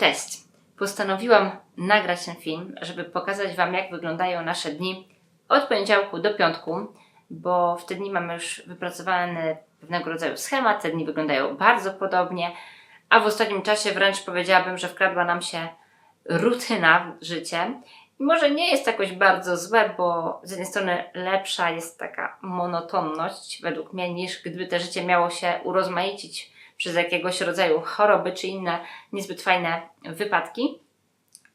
Cześć! Postanowiłam nagrać ten film, żeby pokazać Wam, jak wyglądają nasze dni od poniedziałku do piątku, bo w te dni mamy już wypracowany pewnego rodzaju schemat, te dni wyglądają bardzo podobnie, a w ostatnim czasie wręcz powiedziałabym, że wkradła nam się rutyna w życie. I może nie jest jakoś bardzo złe, bo z jednej strony lepsza jest taka monotonność według mnie, niż gdyby te życie miało się urozmaicić przez jakiegoś rodzaju choroby czy inne niezbyt fajne wypadki.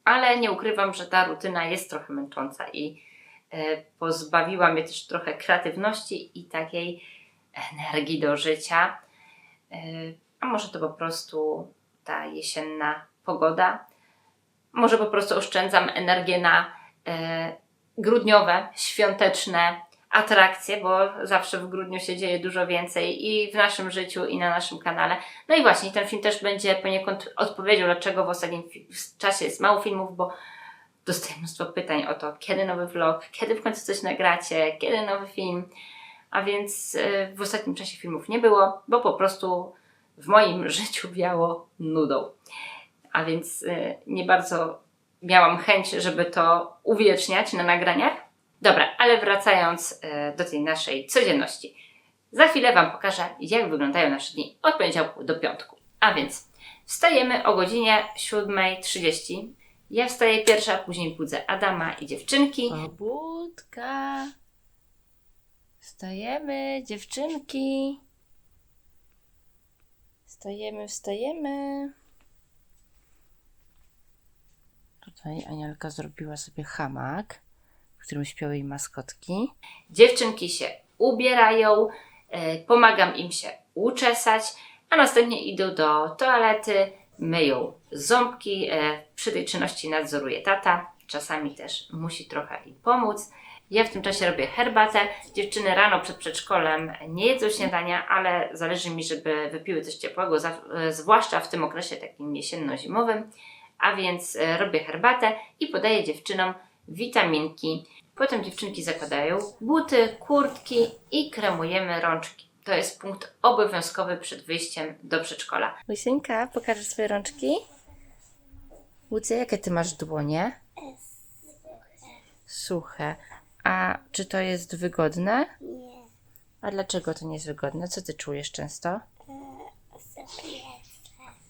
Ale nie ukrywam, że ta rutyna jest trochę męcząca i e, pozbawiła mnie też trochę kreatywności i takiej energii do życia. E, a może to po prostu ta jesienna pogoda? Może po prostu oszczędzam energię na e, grudniowe, świąteczne atrakcje, bo zawsze w grudniu się dzieje dużo więcej i w naszym życiu, i na naszym kanale. No i właśnie, ten film też będzie poniekąd odpowiedzią, dlaczego w ostatnim czasie jest mało filmów, bo dostaję mnóstwo pytań o to, kiedy nowy vlog, kiedy w końcu coś nagracie, kiedy nowy film. A więc e, w ostatnim czasie filmów nie było, bo po prostu w moim życiu wiało nudą. A więc y, nie bardzo miałam chęć, żeby to uwieczniać na nagraniach. Dobra, ale wracając y, do tej naszej codzienności. Za chwilę Wam pokażę, jak wyglądają nasze dni od poniedziałku do piątku. A więc wstajemy o godzinie 7.30. Ja wstaję pierwsza, później budzę Adama i dziewczynki. Pobudka. Wstajemy, dziewczynki. Wstajemy, wstajemy. Tutaj Anielka zrobiła sobie hamak, którym śpią jej maskotki. Dziewczynki się ubierają, e, pomagam im się uczesać, a następnie idą do toalety, myją ząbki. E, przy tej czynności nadzoruje tata, czasami też musi trochę im pomóc. Ja w tym czasie robię herbatę. Dziewczyny rano przed przedszkolem nie jedzą śniadania, ale zależy mi, żeby wypiły coś ciepłego, e, zwłaszcza w tym okresie takim jesienno-zimowym. A więc robię herbatę i podaję dziewczynom witaminki. Potem dziewczynki zakładają buty, kurtki i kremujemy rączki. To jest punkt obowiązkowy przed wyjściem do przedszkola. Łysynka, pokażesz swoje rączki? Łucja, jakie ty masz dłonie? Suche. A czy to jest wygodne? Nie, A dlaczego to nie jest wygodne? Co ty czujesz często?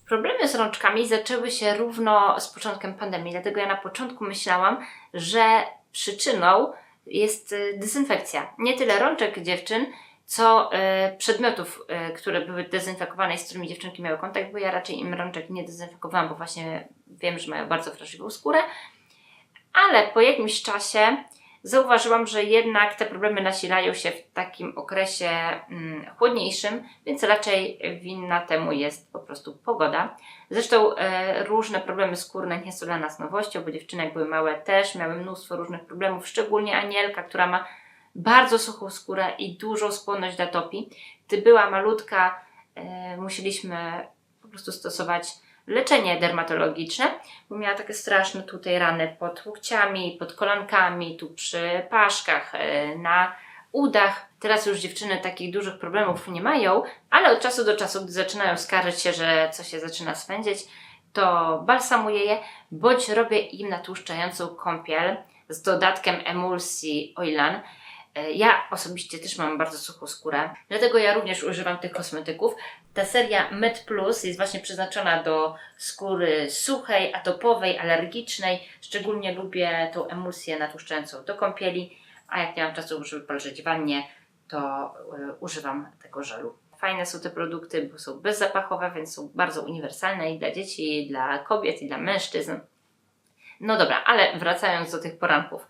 Problemy z rączkami zaczęły się równo z początkiem pandemii, dlatego ja na początku myślałam, że przyczyną jest y, dezynfekcja. Nie tyle rączek dziewczyn, co y, przedmiotów, y, które były dezynfekowane i z którymi dziewczynki miały kontakt, bo ja raczej im rączek nie dezynfekowałam, bo właśnie wiem, że mają bardzo wrażliwą skórę. Ale po jakimś czasie zauważyłam, że jednak te problemy nasilają się w takim okresie mm, chłodniejszym, więc raczej winna temu jest po prostu pogoda. Zresztą e, różne problemy skórne nie są dla nas nowością, bo dziewczyny jak były małe też miały mnóstwo różnych problemów, szczególnie Anielka, która ma bardzo suchą skórę i dużą skłonność do atopii. Gdy była malutka, e, musieliśmy po prostu stosować leczenie dermatologiczne, bo miała takie straszne tutaj rany pod łokciami, pod kolankami, tu przy paszkach, e, na udach. Teraz już dziewczyny takich dużych problemów nie mają, ale od czasu do czasu, gdy zaczynają skarżyć się, że coś się zaczyna swędzić, to balsamuję je, bądź robię im natłuszczającą kąpiel z dodatkiem emulsji Oilan. E, Ja osobiście też mam bardzo suchą skórę, dlatego ja również używam tych kosmetyków. Ta seria Med Plus jest właśnie przeznaczona do skóry suchej, atopowej, alergicznej. Szczególnie lubię tą emulsję natłuszczającą do kąpieli, a jak nie mam czasu, żeby polżeć w wannie, to y, używam tego żelu. Fajne są te produkty, bo są bezzapachowe, więc są bardzo uniwersalne i dla dzieci, i dla kobiet, i dla mężczyzn. No dobra, ale wracając do tych poranków.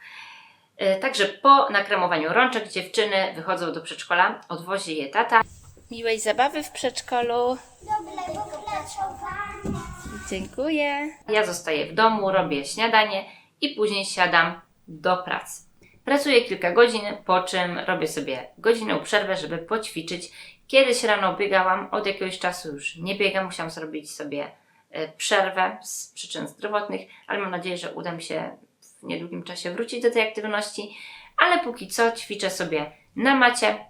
Y, Także po nakremowaniu rączek dziewczyny wychodzą do przedszkola, odwozi je tata. Miłej zabawy w przedszkolu. Dobrego. Dziękuję. Ja zostaję w domu, robię śniadanie i później siadam do pracy. Pracuję kilka godzin, po czym robię sobie godzinną przerwę, żeby poćwiczyć. Kiedyś rano biegałam, od jakiegoś czasu już nie biegam, musiałam zrobić sobie e, przerwę z przyczyn zdrowotnych, ale mam nadzieję, że uda mi się w niedługim czasie wrócić do tej aktywności. Ale póki co ćwiczę sobie na macie,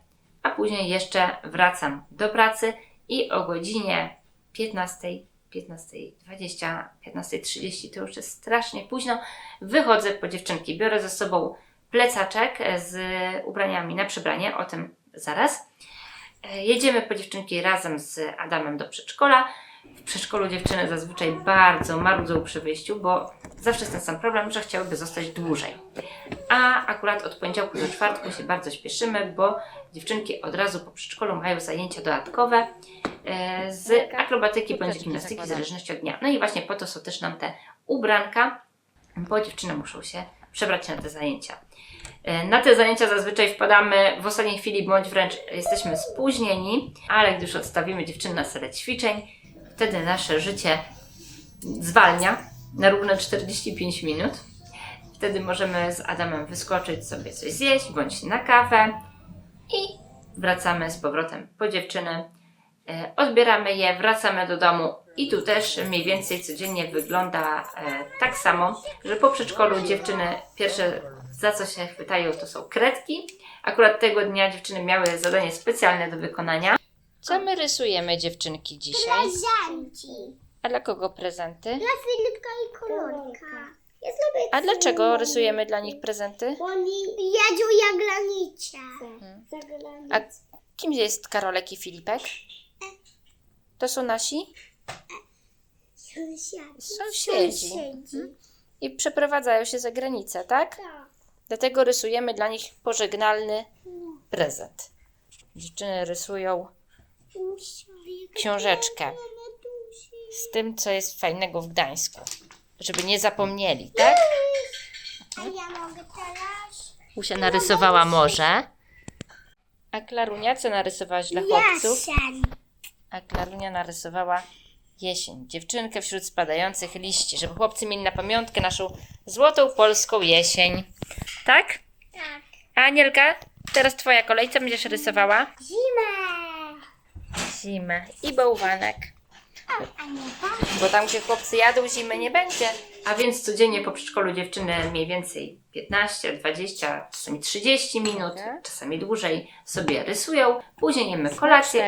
a później jeszcze wracam do pracy i o godzinie 15.15 15.20, 15.30 to już jest strasznie późno. Wychodzę po dziewczynki, biorę ze sobą plecaczek z ubraniami na przebranie, o tym zaraz. E, Jedziemy po dziewczynki razem z Adamem do przedszkola. W przedszkolu dziewczyny zazwyczaj bardzo marudzą przy wyjściu, bo zawsze jest ten sam problem, że chciałyby zostać dłużej. A akurat od poniedziałku do czwartku się bardzo śpieszymy, bo dziewczynki od razu po przedszkolu mają zajęcia dodatkowe e, z akrobatyki bądź gimnastyki w zależności od dnia. No i właśnie po to są też nam te ubranka, bo dziewczyny muszą się przebrać na te zajęcia. E, Na te zajęcia zazwyczaj wpadamy w ostatniej chwili, bądź wręcz jesteśmy spóźnieni, ale gdy już odstawimy dziewczyny na salę ćwiczeń, wtedy nasze życie zwalnia na równe 45 minut. Wtedy możemy z Adamem wyskoczyć sobie coś zjeść, bądź na kawę i wracamy z powrotem po dziewczyny. E, Odbieramy je, wracamy do domu i tu też mniej więcej codziennie wygląda e, tak samo, że po przedszkolu dziewczyny pierwsze za co się chwytają to są kredki. Akurat tego dnia dziewczyny miały zadanie specjalne do wykonania. Co my rysujemy dziewczynki dzisiaj? Prezenci. A dla kogo prezenty? Dla Filipka i Kolorka. Ja zrobię A dlaczego rysujemy dla nich prezenty? Bo oni jedzą jaglanicie. A kim jest Karolek i Filipek? To są nasi Sąsiadzi. sąsiedzi. Mhm. I przeprowadzają się za granicę, tak? Tak. Dlatego rysujemy dla nich pożegnalny prezent. Dziewczyny rysują książeczkę z tym, co jest fajnego w Gdańsku. Żeby nie zapomnieli, tak? A ja mogę teraz? Usia narysowała morze. A Klarunia co narysowałaś dla chłopców? Jasień. A Klarunia narysowała jesień. Dziewczynkę wśród spadających liści, żeby chłopcy mieli na pamiątkę naszą złotą polską jesień. Tak? Tak. Anielka, teraz twoja kolej. Co będziesz rysowała? Zimę. Zimę i bałwanek. Bo tam, gdzie chłopcy jadą, zimy nie będzie. A więc codziennie po przedszkolu dziewczyny mniej więcej 15, 20, czasami 30 minut, czasami dłużej sobie rysują. Później jemy kolację.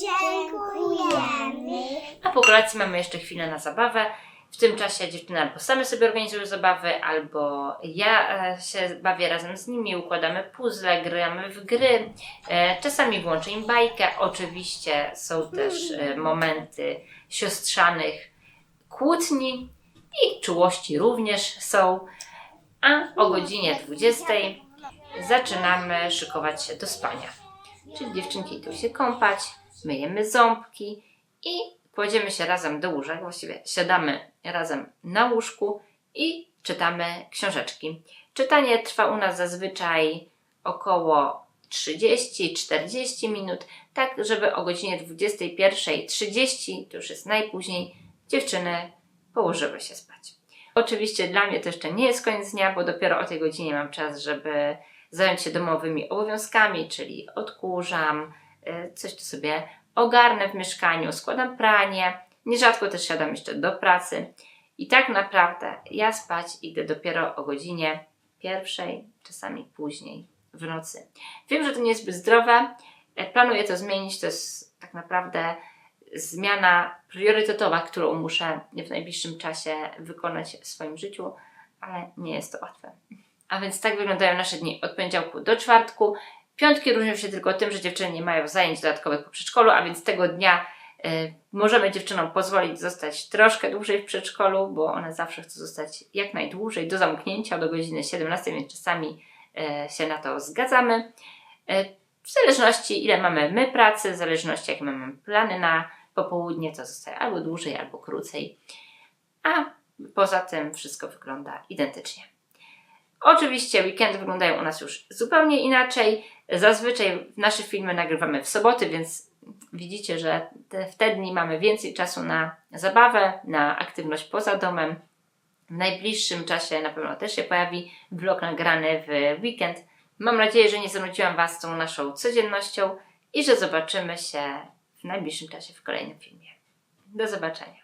Dziękujemy. A po kolacji mamy jeszcze chwilę na zabawę. W tym czasie dziewczyny albo same sobie organizują zabawy, albo ja e, się bawię razem z nimi, układamy puzzle, gramy w gry. E, czasami włączę im bajkę. Oczywiście są też e, momenty siostrzanych kłótni i czułości również są. A o godzinie 20 zaczynamy szykować się do spania. Czyli dziewczynki idą się kąpać, myjemy ząbki i kładziemy się razem do łóżek, właściwie siadamy razem na łóżku i czytamy książeczki. Czytanie trwa u nas zazwyczaj około 30-40 minut, tak żeby o godzinie 21.30, to już jest najpóźniej, dziewczyny położyły się spać. Oczywiście dla mnie to jeszcze nie jest koniec dnia, bo dopiero o tej godzinie mam czas, żeby zająć się domowymi obowiązkami, czyli odkurzam, y, coś tu sobie ogarnę w mieszkaniu, składam pranie, nierzadko też siadam jeszcze do pracy. I tak naprawdę ja spać idę dopiero o godzinie pierwszej, czasami później w nocy. Wiem, że to nie jest zbyt zdrowe, e, planuję to zmienić, to jest tak naprawdę zmiana priorytetowa, którą muszę w najbliższym czasie wykonać w swoim życiu, ale nie jest to łatwe. A więc tak wyglądają nasze dni od poniedziałku do czwartku. Piątki różnią się tylko tym, że dziewczyny nie mają zajęć dodatkowych po przedszkolu, a więc tego dnia y, możemy dziewczynom pozwolić zostać troszkę dłużej w przedszkolu, bo one zawsze chcą zostać jak najdłużej do zamknięcia, do godziny 17, więc czasami y, się na to zgadzamy. Y, w zależności ile mamy my pracy, w zależności jakie mamy plany na popołudnie, to zostaje albo dłużej, albo krócej. A poza tym wszystko wygląda identycznie. Oczywiście weekendy wyglądają u nas już zupełnie inaczej. Zazwyczaj nasze filmy nagrywamy w soboty, więc widzicie, że te, w te dni mamy więcej czasu na zabawę, na aktywność poza domem. W najbliższym czasie na pewno też się pojawi vlog nagrany w weekend. Mam nadzieję, że nie zanudziłam Was tą naszą codziennością i że zobaczymy się w najbliższym czasie w kolejnym filmie. Do zobaczenia.